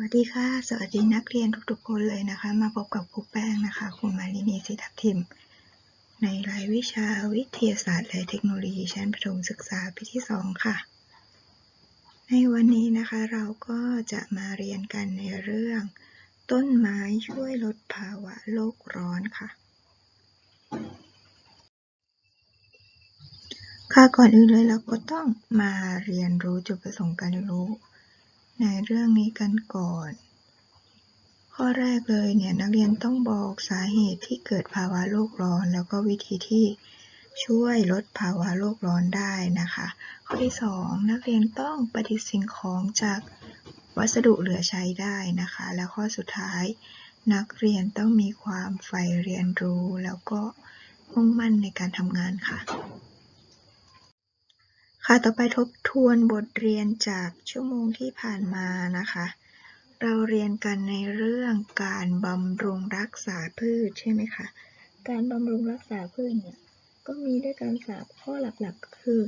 วัสดีค่ะ สวัสดีนักเรียนทุกๆคนเลยนะคะ มาพบกับครูแป้งนะคะครูมารินีสิทับทิม ในรายวิชาวิทยาศาสตร์และเทคโนโลยีชั้นประถมศึกษาปีที่ 2 ค่ะ ในวันนี้นะคะเราก็จะมาเรียนกันในเรื่อง ต้นไม้ช่วยลดภาวะโลกร้อนค่ะ ค่ะก่อนอื่นเลยเราก็ต้องมาเรียนรู้จุดประสงค์การเรียนรู้ ในเรื่องนี้กันก่อน ข้อแรกเลยเนี่ยนักเรียนต้องบอกสาเหตุที่เกิดภาวะโลกร้อน แล้วก็วิธีที่ช่วยลดภาวะโลกร้อนได้นะคะ ข้อที่สองนักเรียนต้องประดิษฐ์สิ่งของจากวัสดุเหลือใช้ได้นะคะ แล้วข้อสุดท้าย นักเรียนต้องมีความใฝ่เรียนรู้ แล้วก็มุ่งมั่นในการทำงานค่ะ ค่ะ ต่อไปทบทวนบทเรียนจากชั่วโมงที่ผ่านมานะคะ เราเรียนกันในเรื่องการบำรุงรักษาพืชใช่ไหมคะ การบำรุงรักษาพืชเนี่ย ก็มีด้วยกันสามข้อหลักๆก็คือ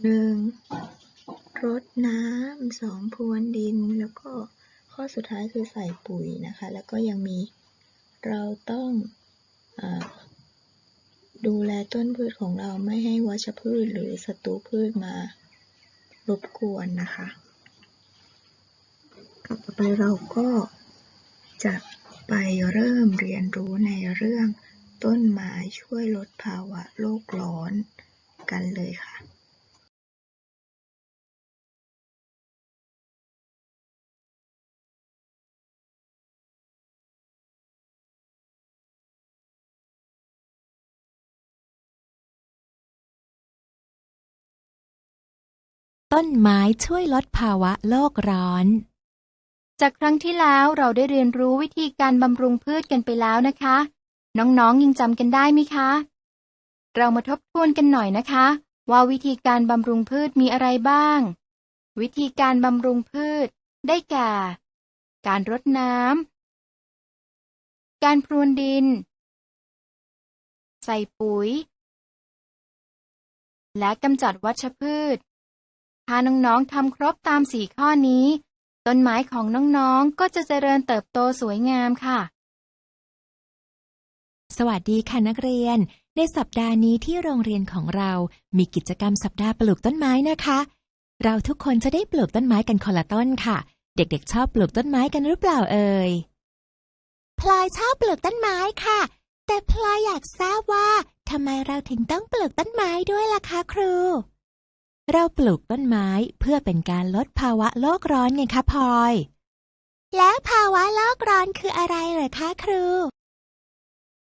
1. รดน้ำสองพรวนดิน แล้วก็ข้อสุดท้ายคือใส่ปุ๋ยนะคะ แล้วก็ยังมีเราต้องอ ดูแลต้นพืชของเราไม่ให้วัชพืชหรือศัตรูพืชมารบกวนนะคะ ต่อไปเราก็จะไปเริ่มเรียนรู้ในเรื่องต้นไม้ช่วยลดภาวะโลกร้อนกันเลยค่ะ ต้นไม้ช่วยลดภาวะโลกร้อน จากครั้งที่แล้วเราได้เรียนรู้วิธีการบำรุงพืชกันไปแล้วนะคะ น้องๆยังจำกันได้ไหมคะ เรามาทบทวนกันหน่อยนะคะ ว่าวิธีการบำรุงพืชมีอะไรบ้าง วิธีการบำรุงพืช ได้แก่ การรดน้ำการพรวนดิน ใส่ปุ๋ย และกำจัดวัชพืช ถ้าน้องๆทำครบตามสี่ข้อนี้ ต้นไม้ของน้องๆก็จะเจริญเติบโตสวยงามค่ะ สวัสดีค่ะนักเรียน ในสัปดาห์นี้ที่โรงเรียนของเรามีกิจกรรมสัปดาห์ปลูกต้นไม้นะคะ เราทุกคนจะได้ปลูกต้นไม้กันคนละต้นค่ะ เด็กๆ ชอบปลูกต้นไม้กันหรือเปล่าเอ่ยพลอยชอบปลูกต้นไม้ค่ะ แต่พลอยอยากทราบว่าทำไมเราถึงต้องปลูกต้นไม้ด้วยล่ะคะครู เราปลูกต้นไม้เพื่อเป็นการลดภาวะโลกร้อนไงคะพลอย แล้วภาวะโลกร้อนคืออะไรเหรอคะครู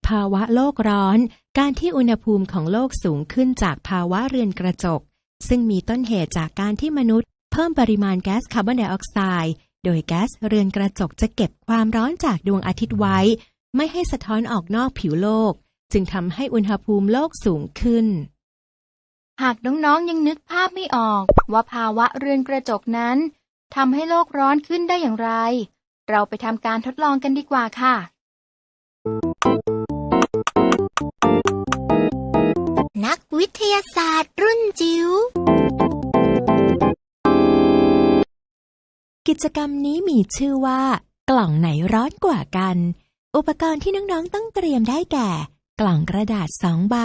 ภาวะโลกร้อน การที่อุณหภูมิของโลกสูงขึ้นจากภาวะเรือนกระจก ซึ่งมีต้นเหตุจากการที่มนุษย์ เพิ่มปริมาณแก๊สคาร์บอนไดออกไซด์โดยแก๊สเรือนกระจกจะเก็บความร้อนจากดวงอาทิตย์ไว้ ไม่ให้สะท้อนออกนอกผิวโลก จึงทำให้อุณหภูมิโลกสูงขึ้น หากน้องๆยังนึกภาพไม่ออก ว่าภาวะเรือนกระจกนั้นทำให้โลกร้อนขึ้นได้อย่างไร เราไปทำการทดลองกันดีกว่าค่ะ นักวิทยาศาสตร์รุ่นจิ๋ว กิจกรรมนี้มีชื่อว่า กล่องไหนร้อนกว่ากัน อุปกรณ์ที่น้องๆต้องเตรียมได้แก่ กล่องกระดาษสองใบ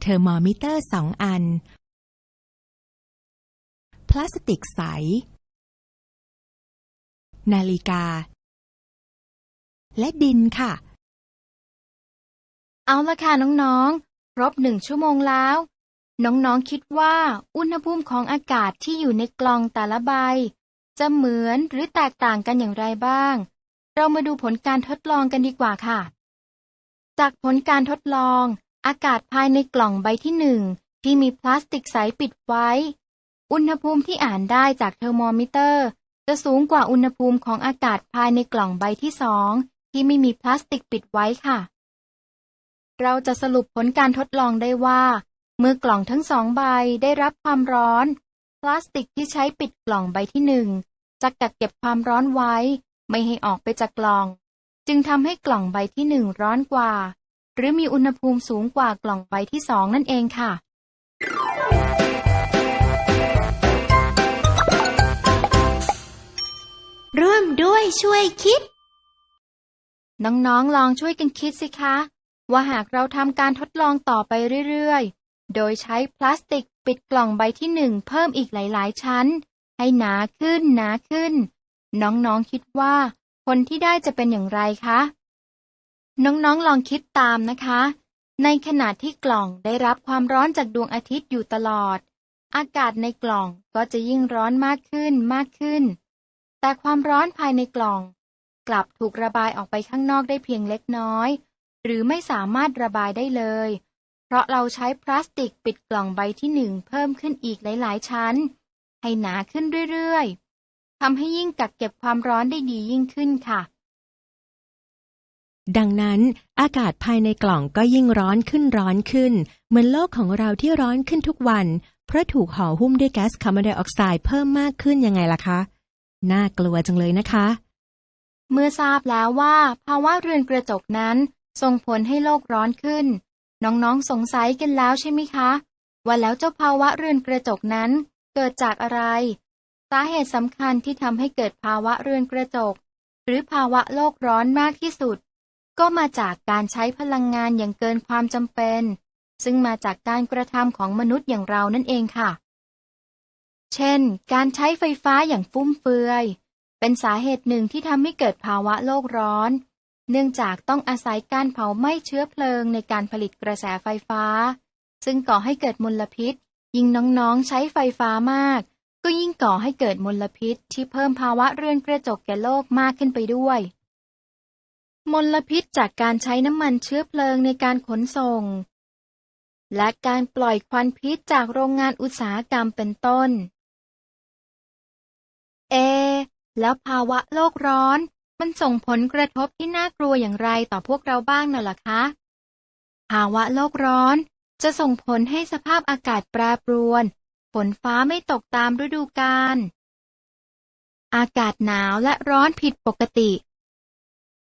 เทอร์โมมิเตอร์สองอัน พลาสติกใส นาฬิกา และดินค่ะ เอาละค่ะน้องๆ ครบหนึ่งชั่วโมงแล้ว น้องๆ คิดว่าอุณหภูมิของอากาศที่อยู่ในกล่องแต่ละใบ จะเหมือนหรือแตกต่างกันอย่างไรบ้าง เรามาดูผลการทดลองกันดีกว่าค่ะ จากผลการทดลอง อากาศภายในกล่องใบที่หนึ่งที่มีพลาสติกใสปิดไว้ อุณหภูมิที่อ่านได้จากเทอร์โมมิเตอร์ จะสูงกว่าอุณหภูมิของอากาศภายในกล่องใบที่สองที่ไม่มีพลาสติกปิดไว้ค่ะ เราจะสรุปผลการทดลองได้ว่า เมื่อกล่องทั้งสองใบได้รับความร้อน พลาสติกที่ใช้ปิดกล่องใบที่หนึ่งจะกักเก็บความร้อนไว้ ไม่ให้ออกไปจากกล่อง จึงทำให้กล่องใบที่หนึ่งร้อนกว่า หรือมีอุณหภูมิสูงกว่ากล่องใบที่สองนั่นเองค่ะช่วยคิด น้องๆ ลองช่วยกันคิดสิคะ ว่าหากเราทำการทดลองต่อไปเรื่อยๆ โดยใช้พลาสติกปิดกล่องใบที่หนึ่งเพิ่มอีกหลายๆ ชั้น ให้หนาขึ้นหนาขึ้น น้องๆ คิดว่า ผลที่ได้จะเป็นอย่างไรคะ น้องๆลองคิดตามนะคะ ในขณะที่กล่องได้รับความร้อนจากดวงอาทิตย์อยู่ตลอด อากาศในกล่องก็จะยิ่งร้อนมากขึ้นมากขึ้น แต่ความร้อนภายในกล่อง กลับถูกระบายออกไปข้างนอกได้เพียงเล็กน้อย หรือไม่สามารถระบายได้เลย เพราะเราใช้พลาสติกปิดกล่องใบที่หนึ่งเพิ่มขึ้นอีกหลาย ๆ ชั้น ให้หนาขึ้นเรื่อยๆทำให้ยิ่งกักเก็บความร้อนได้ดียิ่งขึ้นค่ะ ดังนั้นอากาศภายในกล่องก็ยิ่งร้อนขึ้นร้อนขึ้น เหมือนโลกของเราที่ร้อนขึ้นทุกวัน เพราะถูกห่อหุ้มด้วยแก๊สคาร์บอนไดออกไซด์เพิ่มมากขึ้นยังไงล่ะคะ น่ากลัวจังเลยนะคะ เมื่อทราบแล้วว่าภาวะเรือนกระจกนั้นส่งผลให้โลกร้อนขึ้น น้องๆสงสัยกันแล้วใช่ไหมคะว่าแล้วเจ้าภาวะเรือนกระจกนั้นเกิดจากอะไร สาเหตุสำคัญที่ทำให้เกิดภาวะเรือนกระจก หรือภาวะโลกร้อนมากที่สุด ก็มาจากการใช้พลังงานอย่างเกินความจำเป็น ซึ่งมาจากการกระทำของมนุษย์อย่างเรานั่นเองค่ะ เช่น การใช้ไฟฟ้าอย่างฟุ่มเฟือย เป็นสาเหตุหนึ่งที่ทำให้เกิดภาวะโลกร้อน เนื่องจากต้องอาศัยการเผาไหม้เชื้อเพลิงในการผลิตกระแสไฟฟ้า ซึ่งก่อให้เกิดมลพิษ ยิ่งน้องๆใช้ไฟฟ้ามาก ก็ยิ่งก่อให้เกิดมลพิษที่เพิ่มภาวะเรือนกระจกแก่โลกมากขึ้นไปด้วย มลพิษจากการใช้น้ำมันเชื้อเพลิงในการขนส่ง และการปล่อยควันพิษจากโรงงานอุตสาหกรรมเป็นต้น เอ แล้วภาวะโลกร้อน มันส่งผลกระทบที่น่ากลัวอย่างไรต่อพวกเราบ้างน่ะล่ะคะ ภาวะโลกร้อนจะส่งผลให้สภาพอากาศแปรปรวน ฝนฟ้าไม่ตกตามฤดูกาล อากาศหนาวและร้อนผิดปกติ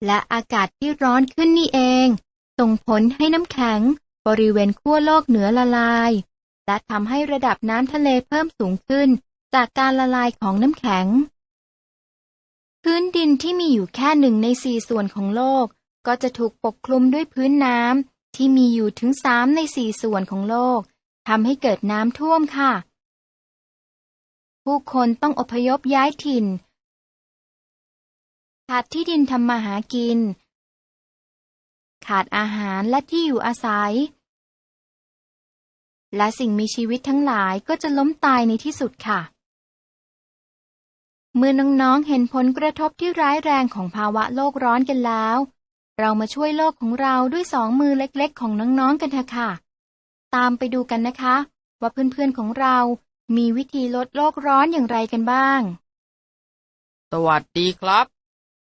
และอากาศที่ร้อนขึ้นนี่เอง ส่งผลให้น้ำแข็ง บริเวณขั้วโลกเหนือละลาย และทำให้ระดับน้ำทะเลเพิ่มสูงขึ้น จากการละลายของน้ำแข็ง พื้นดินที่มีอยู่แค่หนึ่งในสี่ส่วนของโลก ก็จะถูกปกคลุมด้วยพื้นน้ำที่มีอยู่ถึงสามในสี่ส่วนของโลกทำให้เกิดน้ำท่วมค่ะ ผู้คนต้องอพยพย้ายถิ่น ขาดที่ดินทำมาหากิน ขาดอาหารและที่อยู่อาศัย และสิ่งมีชีวิตทั้งหลายก็จะล้มตายในที่สุดค่ะ เมื่อน้องๆเห็นผลกระทบที่ร้ายแรงของภาวะโลกร้อนกันแล้ว เรามาช่วยโลกของเราด้วยสองมือเล็กๆ ของน้องๆกันเถอะค่ะ ตามไปดูกันนะคะ ว่าเพื่อนๆของเรามีวิธีลดโลกร้อนอย่างไรกันบ้าง สวัสดีครับ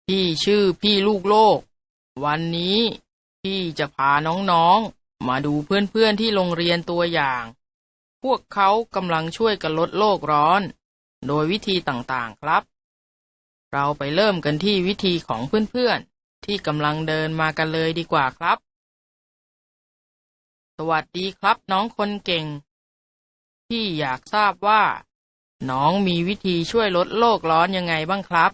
พี่ชื่อพี่ลูกโลก วันนี้พี่จะพาน้องๆ มาดูเพื่อนๆที่โรงเรียนตัวอย่าง พวกเขากำลังช่วยกันลดโลกร้อน โดยวิธีต่างๆครับ เราไปเริ่มกันที่วิธีของเพื่อนๆ ที่กำลังเดินมากันเลยดีกว่าครับ สวัสดีครับน้องคนเก่ง พี่อยากทราบว่า น้องมีวิธีช่วยลดโลกร้อนยังไงบ้างครับ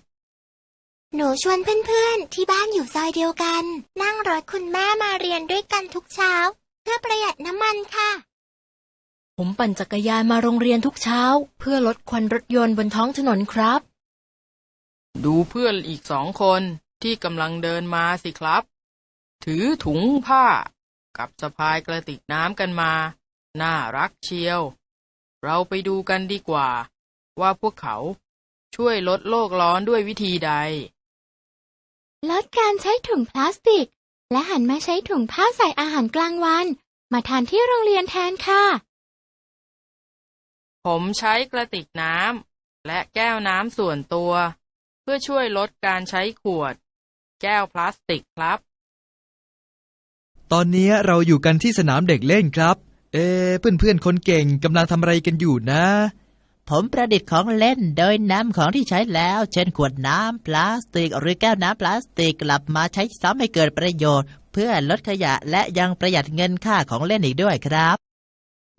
หนูชวนเพื่อนๆ ที่บ้านอยู่ซอยเดียวกัน นั่งรถคุณแม่มาเรียนด้วยกันทุกเช้า เพื่อประหยัดน้ำมันค่ะ ผมปั่นจักรยานมาโรงเรียนทุกเช้า เพื่อลดควันรถยนต์บนท้องถนนครับ ดูเพื่อนอีกสองคนที่กำลังเดินมาสิครับ ถือถุงผ้า กับสะพายกระติกน้ำกันมา น่ารักเชียว เราไปดูกันดีกว่า ว่าพวกเขาช่วยลดโลกร้อนด้วยวิธีใด ลดการใช้ถุงพลาสติก และหันมาใช้ถุงผ้าใส่อาหารกลางวัน มาทานที่โรงเรียนแทนค่ะ ผมใช้กระติกน้ำและแก้วน้ำส่วนตัว เพื่อช่วยลดการใช้ขวด แก้วพลาสติกครับ ตอนนี้เราอยู่กันที่สนามเด็กเล่นครับ เอ๊ะเพื่อนๆคนเก่งกำลังทำอะไรกันอยู่นะ ผมประดิษฐ์ของเล่นโดยนำของที่ใช้แล้ว เช่นขวดน้ำพลาสติก หรือแก้วน้ำพลาสติกกลับมาใช้ซ้ำให้เกิดประโยชน์ เพื่อลดขยะและยังประหยัดเงินค่าของเล่นอีกด้วยครับ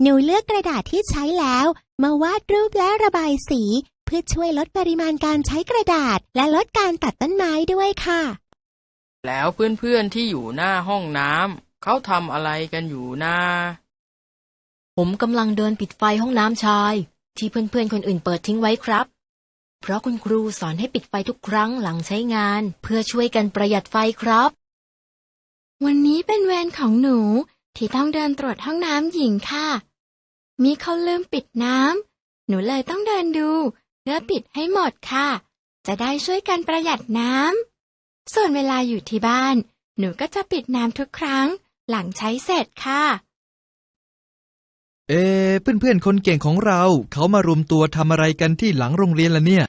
หนูเลือกกระดาษที่ใช้แล้ว มาวาดรูปและระบายสีพื่อช่วยลดปริมาณการใช้กระดาษ และลดการตัดต้นไม้ด้วยค่ะ แล้วเพื่อนๆที่อยู่หน้าห้องน้ำเขาทำอะไรกันอยู่นะผมกำลังเดินปิดไฟห้องน้ำชาย ที่เพื่อนๆคนอื่นเปิดทิ้งไว้ครับ เพราะคุณครูสอนให้ปิดไฟทุกครั้งหลังใช้งาน เพื่อช่วยกันประหยัดไฟครับ วันนี้เป็นเวรของหนูที่ต้องเดินตรวจห้องน้ำหญิงค่ะ มีเขาลืมปิดน้ำหนูเลยต้องเดินดู เพื่อปิดให้หมดค่ะ จะได้ช่วยกันประหยัดน้ำส่วนเวลาอยู่ที่บ้าน หนูก็จะปิดน้ำทุกครั้ง หลังใช้เสร็จค่ะ เอเพื่อนๆคนเก่งของเรา เขามารวมตัวทำอะไรกันที่หลังโรงเรียนละเนี่ย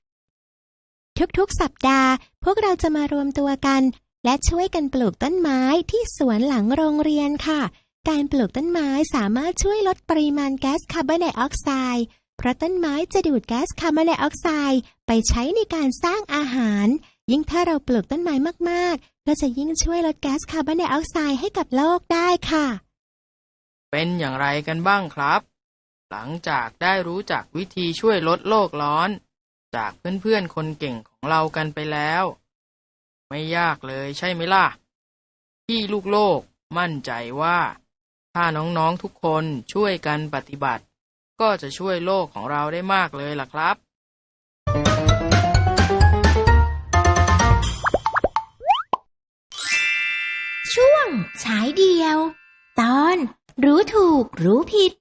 ทุกๆสัปดาห์ พวกเราจะมารวมตัวกัน และช่วยกันปลูกต้นไม้ที่สวนหลังโรงเรียนค่ะ การปลูกต้นไม้สามารถช่วยลดปริมาณแก๊สคาร์บอนไดออกไซด์เพราะต้นไม้จะดูดแก๊สคาร์บอนไดออกไซด์ไปใช้ในการสร้างอาหาร ยิ่งถ้าเราปลูกต้นไม้มากๆ ก็จะยิ่งช่วยลดแก๊สคาร์บอนไดออกไซด์ให้กับโลกได้ค่ะ เป็นอย่างไรกันบ้างครับ หลังจากได้รู้จักวิธีช่วยลดโลกร้อน จากเพื่อนๆคนเก่งของเรากันไปแล้ว ไม่ยากเลยใช่ไหมล่ะ ที่ลูกโลกมั่นใจว่า ถ้าน้องๆทุกคนช่วยกันปฏิบัติ ก็จะช่วยโลกของเราได้มากเลยล่ะครับช่วงฉายเดียว ตอน รู้ถูกรู้ผิด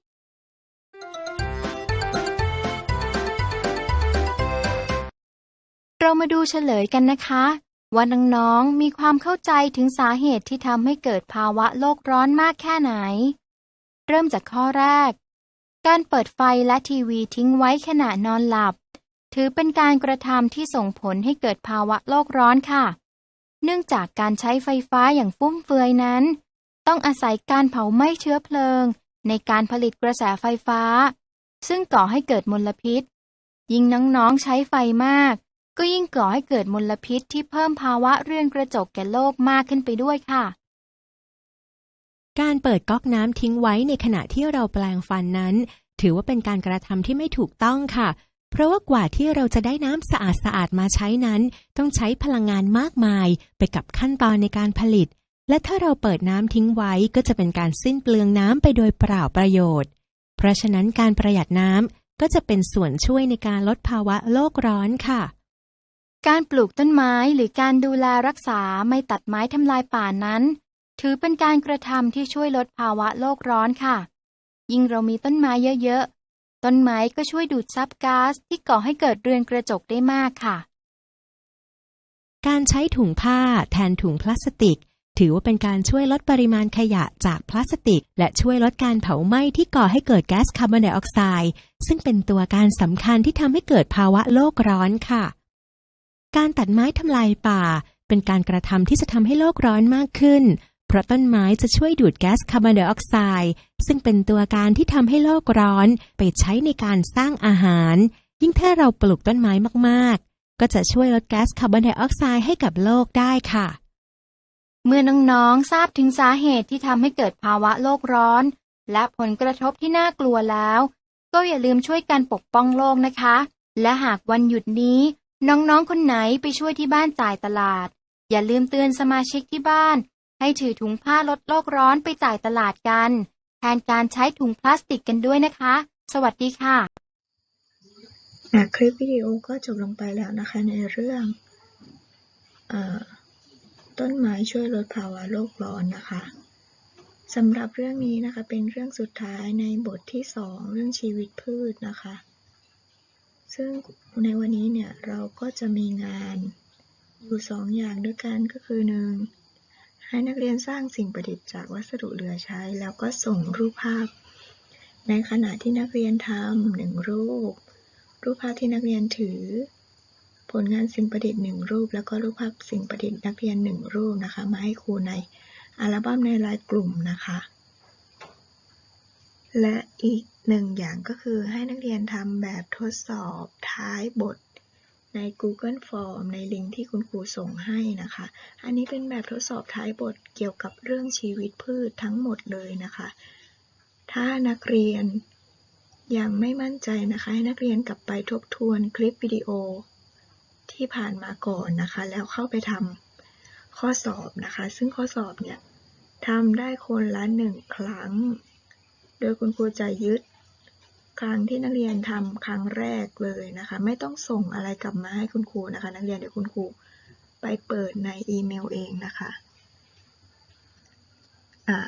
เรามาดูเฉลยกันนะคะว่าน้องๆมีความเข้าใจถึงสาเหตุที่ทำให้เกิดภาวะโลกร้อนมากแค่ไหน เริ่มจากข้อแรก การเปิดไฟและทีวีทิ้งไว้ขณะนอนหลับ ถือเป็นการกระทำที่ส่งผลให้เกิดภาวะโลกร้อนค่ะ เนื่องจากการใช้ไฟฟ้าอย่างฟุ่มเฟือยนั้น ต้องอาศัยการเผาไหม้เชื้อเพลิง ในการผลิตกระแสไฟฟ้า ซึ่งก่อให้เกิดมลพิษ ยิ่งน้องๆใช้ไฟมาก ก็ยิ่งก่อให้เกิดมลพิษที่เพิ่มภาวะเรือนกระจกแก่โลกมากขึ้นไปด้วยค่ะ การเปิดก๊อกน้ำทิ้งไว้ในขณะที่เราแปลงฟันนั้น ถือว่าเป็นการกระทำที่ไม่ถูกต้องค่ะเพราะว่ากว่าที่เราจะได้น้ำสะอาดสะอาดมาใช้นั้น ต้องใช้พลังงานมากมายไปกับขั้นตอนในการผลิต และถ้าเราเปิดน้ำทิ้งไว้ก็จะเป็นการสิ้นเปลืองน้ำไปโดยเปล่าประโยชน์ เพราะฉะนั้นการประหยัดน้ำก็จะเป็นส่วนช่วยในการลดภาวะโลกร้อนค่ะ การปลูกต้นไม้หรือการดูแลรักษาไม่ตัดไม้ทำลายป่านั้น ถือเป็นการกระทำที่ช่วยลดภาวะโลกร้อนค่ะ ยิ่งเรามีต้นไม้เยอะๆ ต้นไม้ก็ช่วยดูดซับก๊าซที่ก่อให้เกิดเรือนกระจกได้มากค่ะ การใช้ถุงผ้าแทนถุงพลาสติก ถือว่าเป็นการช่วยลดปริมาณขยะจากพลาสติก และช่วยลดการเผาไหม้ที่ก่อให้เกิดแก๊สคาร์บอนไดออกไซด์ซึ่งเป็นตัวการสำคัญที่ทำให้เกิดภาวะโลกร้อนค่ะ การตัดไม้ทำลายป่า เป็นการกระทำที่จะทำให้โลกร้อนมากขึ้น เพราะต้นไม้จะช่วยดูดแก๊สคาร์บอนไดออกไซด์ซึ่งเป็นตัวการที่ทำให้โลกร้อนไปใช้ในการสร้างอาหาร ยิ่งถ้าเราปลูกต้นไม้มากๆ ก็จะช่วยลดแก๊สคาร์บอนไดออกไซด์ให้กับโลกได้ค่ะ เมื่อน้องๆทราบถึงสาเหตุที่ทำให้เกิดภาวะโลกร้อน และผลกระทบที่น่ากลัวแล้ว ก็อย่าลืมช่วยกันปกป้องโลกนะคะ และหากวันหยุดนี้ น้องๆคนไหนไปช่วยที่บ้านจ่ายตลาด อย่าลืมเตือนสมาชิกที่บ้าน ให้ถือถุงผ้าลดโลกร้อนไปจ่ายตลาดกัน แทนการใช้ถุงพลาสติกกันด้วยนะคะ สวัสดีค่ะคลิปวิดีโอก็จบลงไปแล้วนะคะในเรื่องอ ต้นไม้ช่วยลดภาวะโลกร้อนนะคะสำหรับเรื่องนี้นะคะเป็นเรื่องสุดท้ายในบทที่สองเรื่องชีวิตพืชนะคะ ซึ่งในวันนี้เนี่ยเราก็จะมีงานอยู่สองอย่างด้วยกันก็คือหนึ่งให้นักเรียนสร้างสิ่งประดิษฐ์จากวัสดุเหลือใช้ แล้วก็ส่งรูปภาพ ในขณะที่นักเรียนทำหนึ่งรูป รูปภาพที่นักเรียนถือ ผลงานสิ่งประดิษฐ์หนึ่งรูป แล้วก็รูปภาพสิ่งประดิษฐ์นักเรียนหนึ่งรูปนะคะ มาให้ครูในอัลบั้มในรายกลุ่มนะคะ และอีกหนึ่งอย่างก็คือให้นักเรียนทำแบบทดสอบท้ายบทใน Google Form ในลิงก์ที่คุณครูส่งให้นะคะ อันนี้เป็นแบบทดสอบท้ายบทเกี่ยวกับเรื่องชีวิตพืชทั้งหมดเลยนะคะ ถ้านักเรียนยังไม่มั่นใจนะคะ ให้นักเรียนกลับไปทบทวนคลิปวิดีโอ ที่ผ่านมาก่อนนะคะ แล้วเข้าไปทำข้อสอบนะคะ ซึ่งข้อสอบเนี่ยทำได้คนละหนึ่งครั้ง โดยคุณครูจะยึดครั้งที่นักเรียนทำครั้งแรกเลยนะคะ ไม่ต้องส่งอะไรกลับมาให้คุณครูนะคะ นักเรียนเดี๋ยวคุณครูไปเปิดในอีเมลเองนะคะอ่า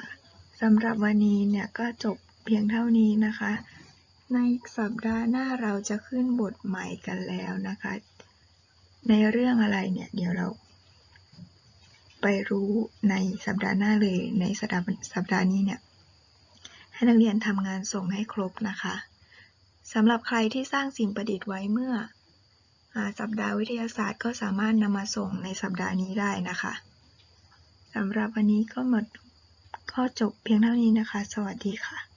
สำหรับวันนี้เนี่ยก็จบเพียงเท่านี้นะคะ ในสัปดาห์หน้าเราจะขึ้นบทใหม่กันแล้วนะคะ ในเรื่องอะไรเนี่ย เดี๋ยวเรา ไปรู้ในสัปดาห์หน้าเลย ในสัปดาห์สัปดาห์นี้เนี่ย ให้นักเรียนทำงานส่งให้ครบนะคะสำหรับใครที่สร้างสิ่งประดิษฐ์ไว้เมื่ออสัปดาห์วิทยาศาสตร์ก็สามารถนำมาส่งในสัปดาห์นี้ได้นะคะสำหรับวันนี้ก็หมดข้อจบเพียงเท่านี้นะคะ สวัสดีค่ะ